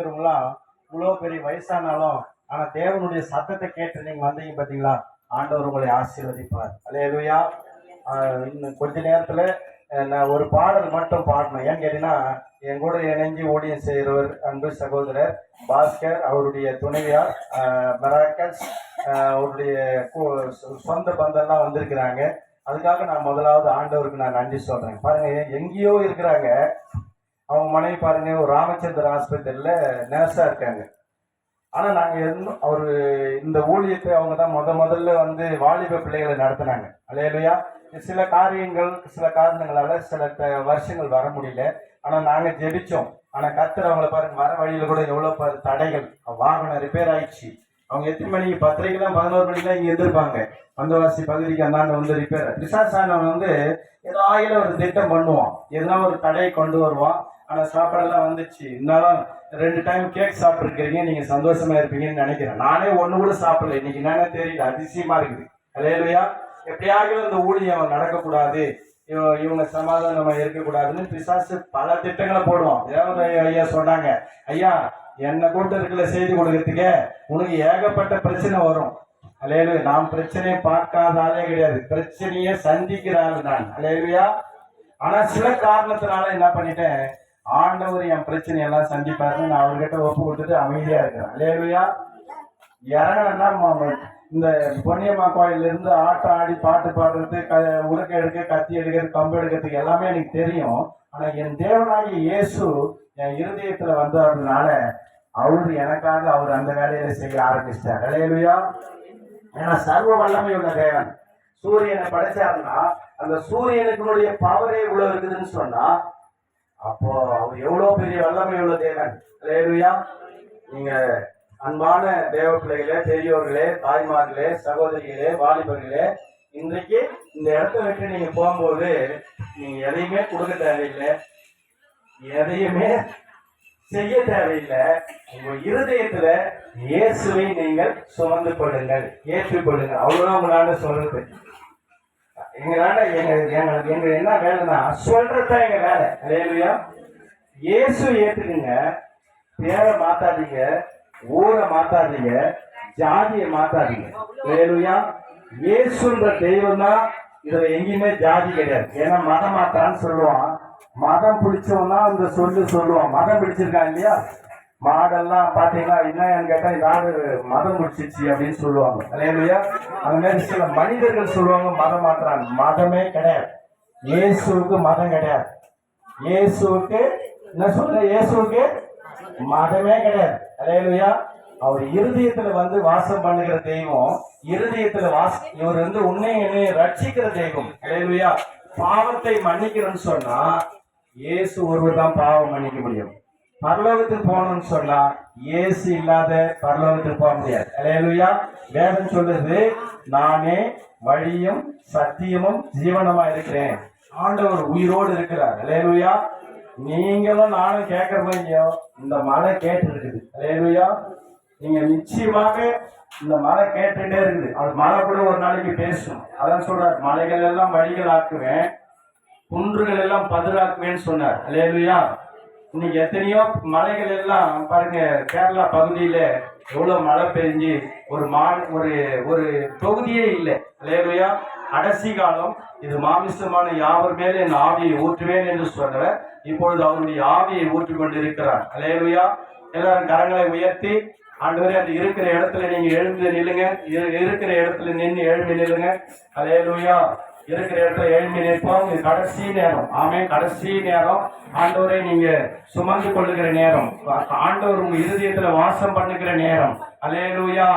இருக்கிறவங்களாம் இவ்வளோ பெரிய வயசானாலும் ஆனால் தேவனுடைய சத்தத்தை கேட்டு நீங்கள் வந்தீங்க பார்த்தீங்களா ஆண்டவர் உங்களை ஆசீர்வதிப்பார். அல்லேலூயா எதுவையா இன்னும் கொஞ்ச நேரத்தில் நான் ஒரு பாடல் மட்டும் பாடணும். ஏன்னு கேட்டீங்கன்னா என் கூட இணைஞ்சு ஊழியம் செய்கிறவர் அன்பு சகோதரர் பாஸ்கர் அவருடைய துணைவியார் ஆஹ், மெராக்கல்ஸ் அவருடைய சொ- சொந்த பந்தம்லாம் வந்திருக்கிறாங்க. அதுக்காக நான் முதலாவது ஆண்டவருக்கு நான் நன்றி சொல்கிறேன் பாருங்க எங்கேயோ இருக்கிறாங்க. அவங்க மனைவி பாருங்க ஒரு ராமச்சந்திர ஹாஸ்பிட்டல்ல நர்ஸா இருக்காங்க. ஆனா நாங்க இன்னும் அவரு இந்த ஊழியத்தை அவங்க தான் முத முதல்ல வந்து வாலிப பிள்ளைகளை நடத்தினாங்க. அலையிலையா சில காரியங்கள் சில காரணங்களால சில வருஷங்கள் வர முடியல. ஆனா நாங்க ஜெபிச்சோம். ஆனா கத்துற அவங்கள பாருங்க வர வழியில கூட எவ்வளவு தடைகள். வாகனம் ரிப்பேர் ஆயிடுச்சு. அவங்க எத்தனை மணிக்கு பத்தரைக்கெல்லாம் பதினோரு மணிக்கெல்லாம் இங்கே இருந்திருப்பாங்க. வந்தவாசி பகுதிக்கு அந்தாண்ட வந்து ரிப்பேர் பிசாசானவன் வந்து ஏதாவது ஒரு திட்டம் பண்ணுவான். எதனா ஒரு தடையை கொண்டு வருவான். ஆனா சாப்பாடெல்லாம் வந்துச்சு. இருந்தாலும் ரெண்டு டைம் கேக் சாப்பிட்டுருக்கீங்க நீங்க சந்தோஷமா இருப்பீங்கன்னு நினைக்கிறேன். நானே ஒண்ணு கூட சாப்பிடல. இன்னைக்கு என்னன்னு தெரியல. அதிசயமா இருக்குது. அலையலையா எப்படியாக இந்த ஊழியம் நடக்கக்கூடாது. இவங்க சமாதானமா இருக்கக்கூடாதுன்னு பிசாசு பல திட்டங்களை போடுவோம் தேவத ஐயா சொன்னாங்க. ஐயா என்னை கூட்டு இருக்கல செய்தி கொடுக்கறதுக்கு உனக்கு ஏகப்பட்ட பிரச்சனை வரும். அலையலு நாம் பிரச்சனையை பார்க்காத ஆளே கிடையாது. பிரச்சனையை சந்திக்கிற ஆள் நான். அலையலுயா ஆனா சில காரணத்தினால என்ன பண்ணிட்டேன்? ஆண்டவர் என் பிரச்சனை எல்லாம் சந்திப்பாருன்னு நான் அவர்கிட்ட ஒப்பு கொடுத்துட்டு அமைதியா இருக்கிறேன். அலையலுயா இறங்கணும்னா இந்த பொன்னியம்மா கோயில இருந்து ஆட்டம் ஆடி பாட்டு பாடுறது க உடுக்க எடுக்க கத்தி எடுக்கிறது கம்பு எடுக்கிறதுக்கு எல்லாமே எனக்கு தெரியும். ஆனா என் தேவனாகிய இயேசு என் இருதயத்துல வந்ததுனால அவரு எனக்காக அவர் அந்த வேலையில செய்ய ஆரம்பிச்சிட்டார். அலையலுயா ஏன்னா சர்வ வல்லமை உள்ள தேவன். சூரியனை படைச்சாருன்னா அந்த சூரியனுக்குடைய பவரே இவ்வளவு இருக்குதுன்னு சொன்னா அப்போ அவர் எவ்வளவு பெரிய வல்லமை உள்ள தேவன்? அல்லேலூயா நீங்க அன்பான தேவ பிள்ளைகளே பெரியோர்களே தாய்மார்களே சகோதரிகளே வாலிபர்களே இன்றைக்கு இந்த இடத்த விட்டு நீங்க போகும்போது நீங்க எதையுமே கொடுக்க தேவையில்லை. எதையுமே செய்ய தேவையில்லை. உங்க இருதயத்துல இயேசுவை நீங்கள் சுமந்து கொள்ளுங்கள். ஏற்றுக்கொள்ளுங்கள். அவ்வளவுதான் உங்களால சொல்றது. எங்களால எங்க எங்களுக்கு எங்க என்ன வேலைன்னா சொல்றதுதான் எங்க வேலை. இல்லையா இயேசு ஏத்துக்குங்க. பேரை மாத்தாதீங்க. ஊரை மாத்தாதீங்க. ஜாதியை மாத்தாதீங்க. இல்லையா இயேசுன்ற தெய்வம் தான் இதுல எங்கேயுமே ஜாதி கிடையாது. ஏன்னா மதம் மாத்தான்னு சொல்லுவான். மதம் பிடிச்சவனா அந்த சொல்லு சொல்லுவான். மதம் பிடிச்சிருக்கான் இல்லையா? மாடெல்லாம் பாத்தீங்கன்னா என்னன்னு கேட்டா இந்த மதம் முடிச்சிச்சு அப்படின்னு சொல்லுவாங்க. இல்லையா அந்த மாதிரி சில மனிதர்கள் சொல்லுவாங்க மதம் மாற்றாங்க மதமே கிடையாது. இயேசுக்கு மதம் கிடையாது. இயேசுவுக்கு என்ன சொல்ற? இயேசுவுக்கு மதமே கிடையாது. இல்லையா அவர் இருதயத்துல வந்து வாசம் பண்ணுகிற தெய்வம் இருதயத்துல வாச இவர் வந்து உன்னை என்னை ரட்சிக்கிற தெய்வம். இல்லையா பாவத்தை மன்னிக்கிறேன்னு சொன்னா இயேசு ஒருவர் தான் பாவம் மன்னிக்க முடியும். பரலோகத்துக்கு போகணும்னு சொன்னா ஏசி இல்லாத பரலோகத்துக்கு போக முடியாது. அலையலுயா வேதம் சொல்லுது நானே வழியும் சத்தியமும் ஜீவனமா இருக்கிறேன். ஆண்டவர் உயிரோடு இருக்கிறார். அலையலுயா நீங்களும் நானும் கேட்கற மாதிரியோ இந்த மலை கேட்டு இருக்குது அலையலுயா நீங்க நிச்சயமாக இந்த மலை கேட்டுட்டே இருக்குது. அது மலை கூட ஒரு நாளைக்கு பேசும். அதான் சொல்றார் மலைகள் எல்லாம் வழிகள் ஆக்குவேன் குன்றுகள் எல்லாம் பதிலாக்குவேன்னு சொன்னார். அலையலுயா இன்னைக்கு எத்தனையோ மலைகள் எல்லாம் பாருங்க கேரளா பகுதியில எவ்வளவு மழை பெஞ்சு ஒரு மா ஒரு ஒரு தொகுதியே இல்லை. அல்லேலுயா கடைசி காலம். இது மாமிசமான யாவர் மேலே என் ஆவியை ஊற்றுவேன் என்று சொன்னவர். இப்பொழுது அவருடைய ஆவியை ஊற்றிக் கொண்டிருக்கிறார் அல்லேலுயா எல்லாரும் கரங்களை உயர்த்தி ஆண்டவரே அது இருக்கிற இடத்துல நீங்க எழுந்து நில்லுங்க. இரு- இருக்கிற இடத்துல நின்று எழுந்து நில்லுங்க. அல்லேலுயா இருக்கிற இடத்துல எழுந்து நிற்போம். இது கடைசி நேரம். ஆமே கடைசி நேரம். ஆண்டோரை நீங்க சுமந்து கொள்ளுகிற நேரம். ஆண்டோர் உங்க இருதயத்துல வாசம் பண்ணுகிற நேரம். அலேலூயா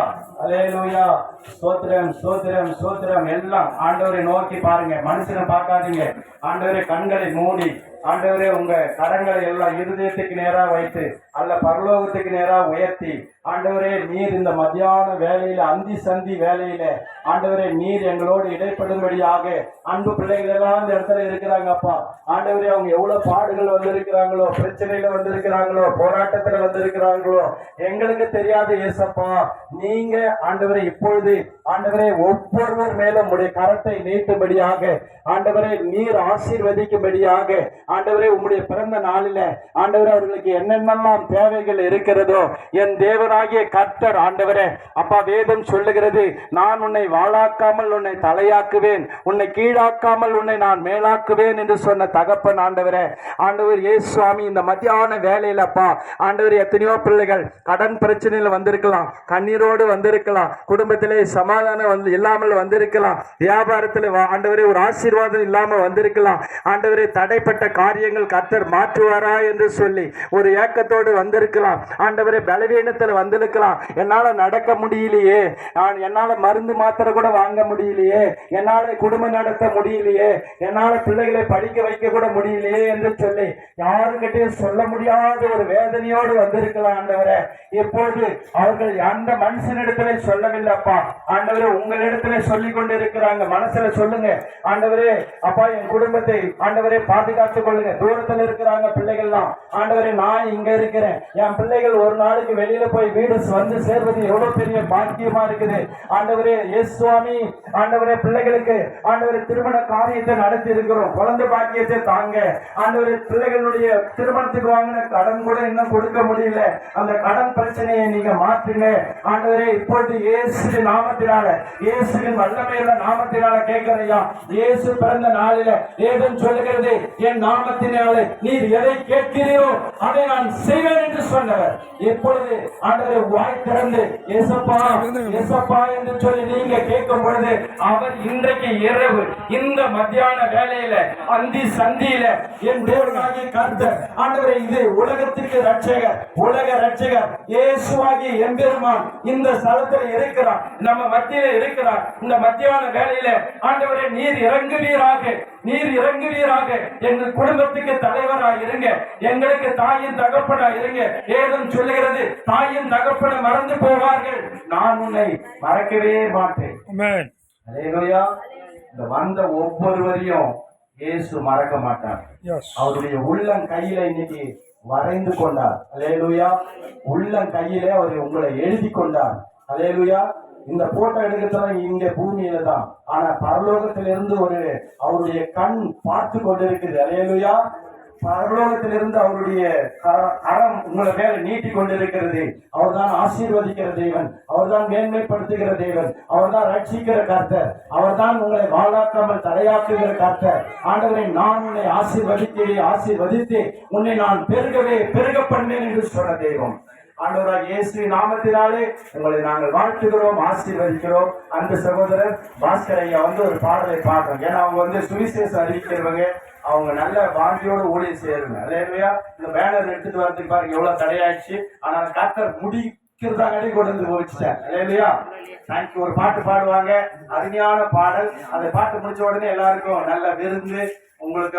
அலேலூயா சோத்திரம் சோத்திரம் சோத்திரம் எல்லாம் ஆண்டவரை நோக்கி பாருங்க. மனுஷனை பார்க்காதீங்க. ஆண்டவரை கண்களை மூடி ஆண்டவரே உங்க கரங்களை எல்லாம் இருதயத்துக்கு நேரா வைத்து அல்ல பரலோகத்துக்கு நேரா உயர்த்தி ஆண்டவரே நீர் இந்த மத்தியான வேலையில அந்தி சந்தி வேலையில ஆண்டவரே நீர் எங்களோடு இடைப்படும்படியாக அன்பு பிள்ளைகள் எல்லாம் இந்த இடத்துல இருக்கிறாங்க அப்பா. ஆண்டவரே அவங்க எவ்வளவு பாடுகள் பாடுகள் வந்திருக்கிறாங்களோ பிரச்சனையில வந்திருக்கிறாங்களோ போராட்டத்துல வந்திருக்கிறாங்களோ எங்களுக்கு தெரியாது ஏசப்பா. நீங்க ஆண்டவரை இப்பொழுது சொல்லி ஆண்டவரே ஒவ்வொருவர் மேலும் உடைய கரத்தை நீட்டும்படியாக ஆண்டவரே நீர் ஆசீர்வதிக்கும்படியாக ஆண்டவரே உம்முடைய பிறந்த நாளில ஆண்டவரே அவர்களுக்கு என்னென்னலாம் தேவைகள் இருக்கிறதோ என் தேவனாகிய கர்த்தர் ஆண்டவரே அப்பா வேதம் சொல்லுகிறது நான் உன்னை வாழாக்காமல் உன்னை தலையாக்குவேன் உன்னை கீழாக்காமல் உன்னை நான் மேலாக்குவேன் என்று சொன்ன தகப்பன் ஆண்டவரே. ஆண்டவர் இயேசு சுவாமி இந்த மத்தியான வேலையில அப்பா ஆண்டவர் எத்தனையோ பிள்ளைகள் கடன் பிரச்சனையில் வந்திருக்கலாம் கண்ணீரோடு வந்திருக்கலாம் குடும்பத்திலே சமாதானம் வந்து இல்லாமல் வந்திருக்கலாம். வியாபாரத்தில் ஆண்டவரே ஒரு ஆசீர்வாதம் இல்லாமல் வந்திருக்கலாம். ஆண்டவரே தடைப்பட்ட காரியங்கள் கர்த்தர் மாற்றுவாரா என்று சொல்லி ஒரு ஏக்கத்தோடு வந்திருக்கலாம். ஆண்டவரே பலவீனத்தில் வந்திருக்கலாம். என்னால் நடக்க முடியலையே. நான் என்னால் மருந்து மாத்திரை கூட வாங்க முடியலையே. என்னால் குடும்பம் நடத்த முடியலையே. என்னால் பிள்ளைகளை படிக்க வைக்க கூட முடியலையே என்று சொல்லி யாருக்கிட்டையும் சொல்ல முடியாத ஒரு வேதனையோடு வந்திருக்கலாம் ஆண்டவரே. இப்பொழுது அவர்கள் அந்த மனுஷனிடத்திலே சொல்லவில்லைப்பா. ஆண்டவரே உங்களிடத்துல சொல்லி கொண்டு இருக்கிறாங்க மனசுல சொல்லுங்க. ஆண்டவரே அப்பா என் குடும்பத்தை ஆண்டவரே பாதுகாத்துக் கொள்ளுங்க. தூரத்துல இருக்கிறாங்க பிள்ளைகள்லாம். ஆண்டவரே நான் இங்க இருக்கிறேன். என் பிள்ளைகள் ஒரு நாளைக்கு வெளியில போய் வீடு வந்து சேர்வது எவ்வளவு பெரிய பாக்கியமா இருக்குது. ஆண்டவரே எஸ் சுவாமி ஆண்டவரே பிள்ளைகளுக்கு ஆண்டவரே திருமண காரியத்தை நடத்தி இருக்கிறோம். குழந்தை பாக்கியத்தை தாங்க. ஆண்டவரே பிள்ளைகளுடைய திருமணத்துக்கு வாங்கின கடன் கூட இன்னும் கொடுக்க முடியல. அந்த கடன் பிரச்சனையை நீங்க மாற்றுங்க. ஆண்டவரே இப்பொழுது இயேசு நாமத்தினால இயேசுவின் வல்லமையுள்ள நாமத்தினால கேட்கறையா? இயேசு பிறந்த நாளில ஏதன் சொல்லுகிறது? என் நாமத்தினாலே நீர் எதை கேட்கிறீரோ அதை நான் செய்வேன் என்று சொன்னவர். எப்பொழுது ஆண்டவரை வாய் திறந்து எசப்பா எசப்பா என்று சொல்லி நீங்க கேட்கும் பொழுது அவர் இன்றைக்கு இரவு இந்த மத்தியான வேலையில அந்தி சந்தியில என் தேவனாகிய கர்த்தர் ஆண்டவரை இது உலகத்துக்கு ரட்சகர் உலக ரட்சகர் இயேசுவாகிய எம்பெருமான் இந்த ஸ்தலத்தில் இருக்கிறார். நம்ம மத்தியில இருக்கிறார். இந்த மத்தியான வேலையில ஆண்டவரே நீர் இறங்குவீராக நீர் இறங்குவீராக. எங்கள் குடும்பத்துக்கு தலைவராக இருங்க. எங்களுக்கு தாயின் தகப்பனா இருங்க. ஏதும் சொல்லுகிறது தாயின் தகப்பனை மறந்து போவார்கள். நான் உன்னை மறக்கவே மாட்டேன். இந்த வந்த ஒவ்வொருவரையும் இயேசு மறக்க மாட்டார். அவருடைய உள்ளம் கையில இன்னைக்கு வரைந்து கொண்டார். அலேலுயா உள்ள கையிலே அவர் உங்களை எழுதி கொண்டார். அலேலுயா இந்த போட்டோ எடுக்கிறதுலாம் இங்க பூமியில தான். ஆனா பரலோகத்திலிருந்து ஒரு அவருடைய கண் பார்த்து கொண்டிருக்குது. அலேலுயா பரலோகத்திலிருந்து அவருடைய அறம் உங்களை மேல நீட்டி கொண்டிருக்கிறது. அவர்தான் ஆசீர்வதிக்கிற தேவன். அவர்தான் மேன்மைப்படுத்துகிற தேவன். அவர்தான் ரட்சிக்கிற கர்த்தர். அவர்தான் உங்களை வாழாக்காமல் தடையாக்குகிற கர்த்தர். ஆண்டவரை நான் உன்னை ஆசீர்வதிக்கிறே ஆசீர்வதித்து உன்னை நான் பெருகவே பெருக பண்ணேன் என்று சொன்ன தெய்வம். ஆண்டவராக இயேசு நாமத்தினாலே உங்களை நாங்கள் வாழ்த்துகிறோம் ஆசீர்வதிக்கிறோம். அந்த சகோதரர் பாஸ்கர் ஐயா வந்து ஒரு பாடலை பாடுறோம் ஏன்னா அவங்க வந்து சுவிசேஷம் அறிவிக்கிறவங்க. அவங்க நல்ல வாங்கியோடு ஊழியம் அதே அதேமையா இந்த பேனர் எடுத்துட்டு வரதுக்கு பாருங்க எவ்வளவு தடையாயிடுச்சு. ஆனா கர்த்தர் முடிக்கிறதாங்கடி கொண்டு வந்து போச்சுட்டார் இல்லையா தேங்க்யூ ஒரு பாட்டு பாடுவாங்க. அருமையான பாடல். அந்த பாட்டு முடிச்ச உடனே எல்லாருக்கும் நல்ல விருந்து. உங்களுக்கு